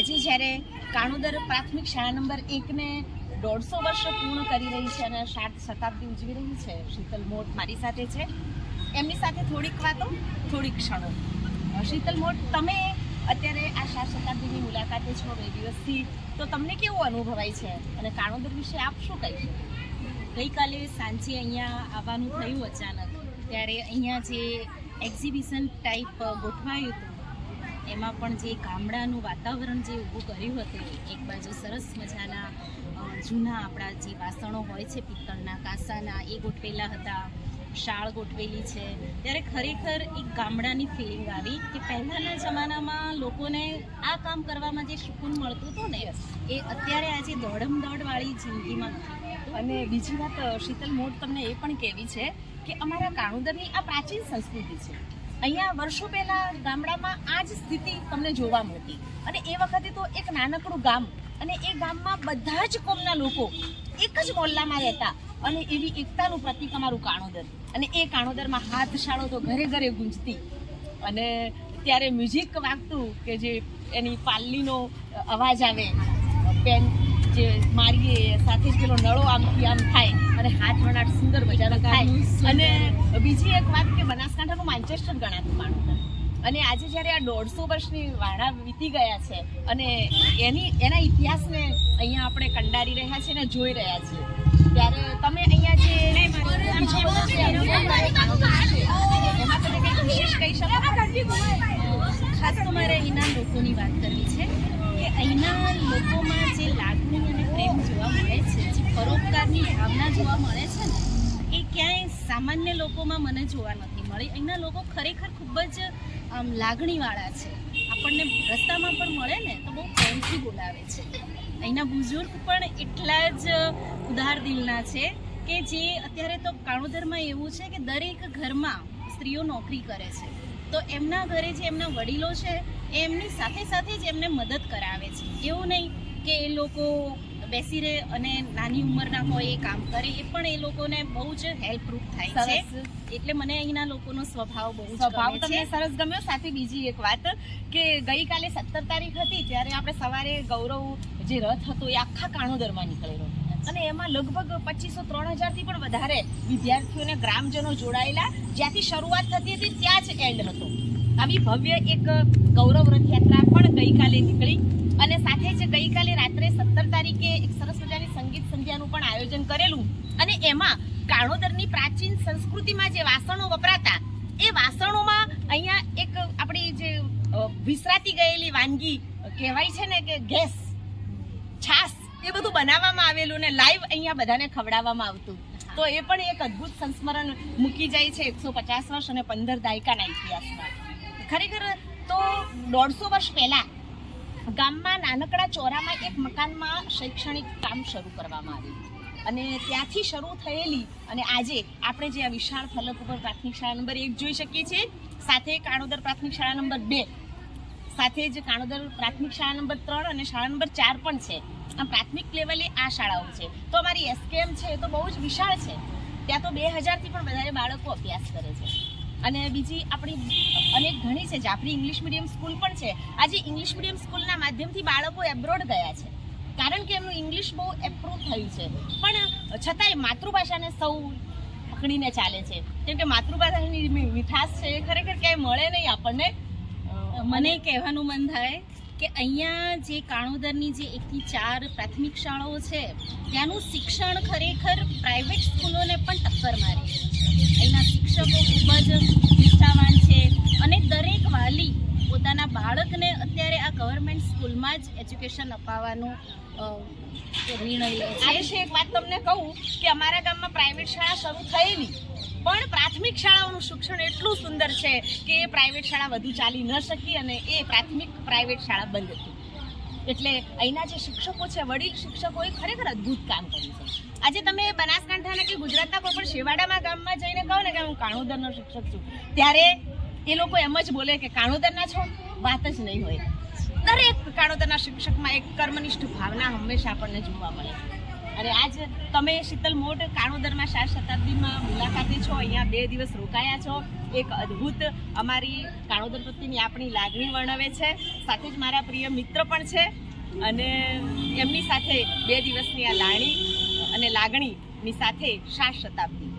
આજે જ્યારે કાણોદર પ્રાથમિક શાળા નંબર એકને દોઢસો વર્ષ પૂર્ણ કરી રહી છે અને સાત શતાબ્દી ઉજવી રહી છે શીતલ મોટ મારી સાથે છે. એમની સાથે થોડીક વાતો, થોડીક ક્ષણો. શીતલ મોટ, તમે અત્યારે આ સાત શતાબ્દીની મુલાકાતે છો બે દિવસથી. તો તમને કેવું અનુભવાય છે? અને કાણોદર વિશે આપ શું કહી શકો ગઈકાલે સાંજે અહીંયા આવવાનું થયું અચાનક. ત્યારે અહીંયા જે એક્ઝિબિશન ટાઈપ ગોઠવાયું હતું એમાં પણ જે ગામડાનું વાતાવરણ જે ઊભું કર્યું હતું એક બાજુ સરસ મજાના જૂના આપણા જે વાસણો હોય છે પિત્તળના કાંસાના એ ગોઠવેલા હતા શાળ ગોઠવેલી છે. ત્યારે ખરેખર એક ગામડાની ફિલિંગ આવી કે પહેલાંના જમાનામાં લોકોને આ કામ કરવામાં જે સુકૂન મળતું હતું ને એ અત્યારે આજે દોડમ દોડવાળી જિંદગીમાં અને બીજી વાત શીતલ મોટ તમને એ પણ કહેવી છે કે અમારા કાણુદરની આ પ્રાચીન સંસ્કૃતિ છે. અહીંયા વર્ષો પહેલા ગામડામાં આ જ સ્થિતિ તમને જોવા મળતી. અને એ વખતે તો એક નાનકડું ગામ અને એ ગામમાં બધા જ કોમના લોકો એક જ મોહલ્લામાં રહેતા અને એવી એકતાનું પ્રતિક અમારું કાણોદર. અને એ કાણોદરમાં હાથશાળો તો ઘરે ઘરે ગુંજતી. અને ત્યારે મ્યુઝિક વાગતું કે જે એની પાલ્લીનો અવાજ આવે પેન જે મારીએ સાથે જ પેલો નળો આમથી આમ થાય અને હાથ વણાટ સુંદર મજાનો થાય. અને બીજી એક વાત કે બનાસકાંઠાનું માન્ચેસ્ટર ગણાતું કાણોદર અને આજે જ્યારે આ દોઢસો વર્ષની વાણા વીતી ગયા છે અને એની, એના ઇતિહાસને અહીંયા આપણે કંડારી રહ્યા છીએ અને જોઈ રહ્યા છીએ. ત્યારે તમે અહીંયા જે કંઈક વિશેષ કહી શકો? ખાસ તો મારે અહીંના લોકોની વાત કરવી છે કે અહીંના લોકોમાં જે લાગણી અને પ્રેમ જોવા મળે છે, જે પરોપકારની ભાવના જોવા મળે છે ને એ ક્યાંય સામાન્ય લોકોમાં મને જોવા નથી મળી. અહીંના લોકો ખરેખર ખૂબ જ, આમ, લાગણીવાળા છે. આપણને રસ્તામાં પણ મળે ને તો બહુ પ્રેમથી બોલાવે છે. અહીંના બુઝુર્ગ પણ એટલા જ ઉદાર દિલના છે કે જે અત્યારે તો કાણોદરમાં એવું છે કે દરેક ઘરમાં સ્ત્રીઓ નોકરી કરે છે. તો એમના ઘરે જે એમના વડીલો છે, એ એમની સાથે સાથે જ એમને મદદ કરાવે છે. એવું નહીં કે એ લોકો બેસી રહે અને નાની ઉંમરના હોય એ કામ કરે એ પણ એ લોકોને બહુ જ હેલ્પરૂપ થાય છે. એટલે મને અહીંના લોકોનો સ્વભાવ બહુ સ્વભાવ તમને સરસ ગમ્યો. સાથે બીજી એક વાત કે ગઈકાલે સત્તર તારીખ હતી ત્યારે આપણે સવારે ગૌરવ જે રથ હતો એ આખા કાણોદરમાં નીકળેલો. અને એમાં લગભગ પચીસો ત્રણ હજારથી પણ વધારે વિદ્યાર્થીઓને ગ્રામજનો જોડાયેલા. જ્યાંથી શરૂઆત થતી હતી ત્યાં જ એન્ડ હતો. આવી ભવ્ય એક ગૌરવ રથયાત્રા પણ ગઈકાલે નીકળી. અને સાથે જ ગઈકાલે રાત્રે તારીખે એક સરસ મજાની સંગીત સંધ્યાનું પણ આયોજન કરેલું. અને એમાં કાણોદરની પ્રાચીન સંસ્કૃતિમાં જે વાસણો વપરાતા, એ વાસણોમાં અહીંયા એક આપણી જે વિસરાતી ગયેલી વાનગી કહેવાય છે ને કે ગેસ, છાસ, એ બધું બનાવવામાં આવેલું ને લાઈવ અહીંયા બધાને ખવડાવવામાં આવતું. તો એ પણ એક અદ્ભુત સંસ્મરણ મૂકી જાય છે એકસો પચાસ વર્ષ અને પંદર દાયકાના ઇતિહાસમાં. ખરેખર તો દોઢસો વર્ષ પહેલા ગામમાં નાનકડા ચોરામાં એક મકાનમાં શૈક્ષણિક કામ શરૂ કરવામાં આવ્યું. અને ત્યાંથી શરૂ થયેલી અને આજે આપણે જે આ વિશાળ ફલક ઉપર પ્રાથમિક શાળા નંબર એક જોઈ શકીએ છીએ, સાથે કાણોદર પ્રાથમિક શાળા નંબર બે, સાથે જ કાણોદર પ્રાથમિક શાળા નંબર ત્રણ અને શાળા નંબર ચાર પણ છે. આમ પ્રાથમિક લેવલે આ શાળાઓ છે. તો અમારી એસકેએમ છે એ તો બહુ જ વિશાળ છે. ત્યાં તો બે હજારથી પણ વધારે બાળકો અભ્યાસ કરે છે. અને બીજી આપણી અનેક ઘણી છે જાફરી ઇંગ્લિશ મીડિયમ સ્કૂલ પણ છે. આજે ઇંગ્લિશ મીડિયમ સ્કૂલના માધ્યમથી બાળકો એબ્રોડ ગયા છે. કારણ કે એમનું ઇંગ્લિશ બહુ એપ્રુવ થયું છે. પણ છતાંય માતૃભાષાને સૌ પકડીને ચાલે છે. કેમ કે માતૃભાષાની મીઠાશ છે એ ખરેખર ક્યાંય મળે નહીં આપણને. મને કહેવાનું મન થાય કે અહીંયા જે કાણોદરની જે એકથી ચાર પ્રાથમિક શાળાઓ છે, ત્યાંનું શિક્ષણ ખરેખર પ્રાઇવેટ સ્કૂલોને પણ ટક્કર મારે અહીંના શિક્ષકો ખૂબ જ નિષ્ઠાવાન છે અને દરેક વાલી પોતાના બાળકને અત્યારે આ ગવર્મેન્ટ સ્કૂલમાં જ એજ્યુકેશન અપાવવાનું નિર્ણય લે છે. એક વાત તમને કહું કે અમારા ગામમાં પ્રાઇવેટ શાળા શરૂ થયેલી. પણ પ્રાથમિક શાળાઓનું શિક્ષણ એટલું સુંદર છે કે એ પ્રાઇવેટ શાળા વધુ ચાલી ન શકી અને એ પ્રાથમિક પ્રાઇવેટ શાળા બંધ હતી. એટલે અહીંના જે શિક્ષકો છે, વડીલ શિક્ષકોએ ખરેખર અદ્ભુત કામ કર્યું છે. આજે તમે બનાસકાંઠાના કે ગુજરાતના કોઈ પણ શેવાડામાં ગામમાં જઈને કહો ને કે હું કાણોદરનો શિક્ષક છું, ત્યારે એ લોકો એમ જ બોલે કે કાણોદરના છો? વાત જ નહીં હોય. દરેક કાણોદરના શિક્ષકમાં એક કર્મનિષ્ઠ ભાવના હંમેશા આપણને જોવા મળે છે. અને આજ તમે શીતલ મોઢ કાણોદરમાં શાહ શતાબ્દીમાં મુલાકાતે છો. અહીંયા બે દિવસ રોકાયા છો. એક અદ્ભુત અમારી કાણોદર પ્રત્યેની આપણી લાગણી વર્ણવે છે. સાથે જ મારા પ્રિય મિત્ર પણ છે. અને એમની સાથે બે દિવસની આ લાણી અને લાગણીની સાથે શાહ શતાબ્દી.